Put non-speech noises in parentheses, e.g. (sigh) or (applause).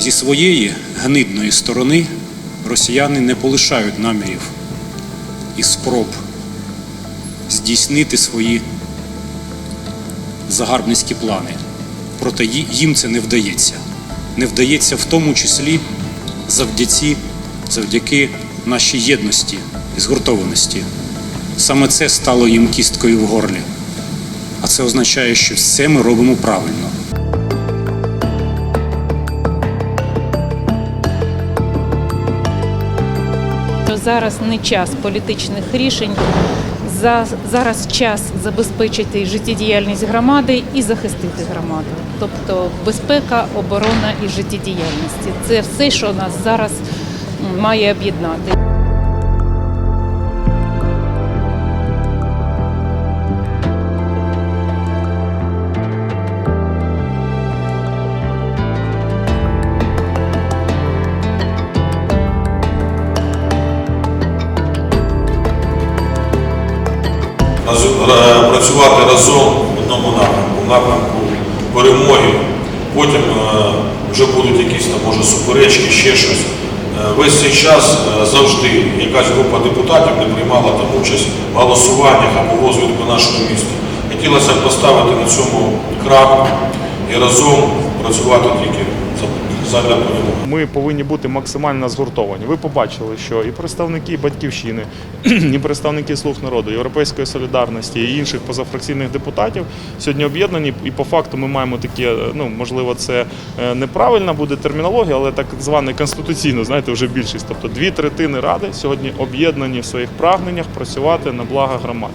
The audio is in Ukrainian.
Зі своєї гнидної сторони росіяни не полишають намірів і спроб здійснити свої загарбницькі плани. Проте їм це не вдається. Не вдається в тому числі завдяки, завдяки нашій єдності і згуртованості. Саме це стало їм кісткою в горлі. А це означає, що все ми робимо правильно. Зараз не час політичних рішень. За- Зараз час забезпечити життєдіяльність громади і захистити громаду. Тобто безпека, оборона і життєдіяльність. Це все, що нас зараз має об'єднати. Працювати разом в одному напрямку, в напрямку перемоги. Потім е, вже будуть якісь там, може, суперечки, ще щось. Е, Весь цей час е, завжди якась група депутатів не приймала там участь в голосуваннях або розвитку нашого міста. Хотілося б поставити на цьому крапку і разом працювати тільки задля перемоги. Ми повинні бути максимально згуртовані. Ви побачили, що і представники батьківщини, (clears throat) і представники слуг народу, європейської солідарності і інших позафракційних депутатів сьогодні об'єднані. І по факту ми маємо таке, ну можливо, це е, неправильна буде термінологія, але так зване конституційно, знаєте, вже більшість. Тобто дві третини ради сьогодні об'єднані в своїх прагненнях працювати на благо громади.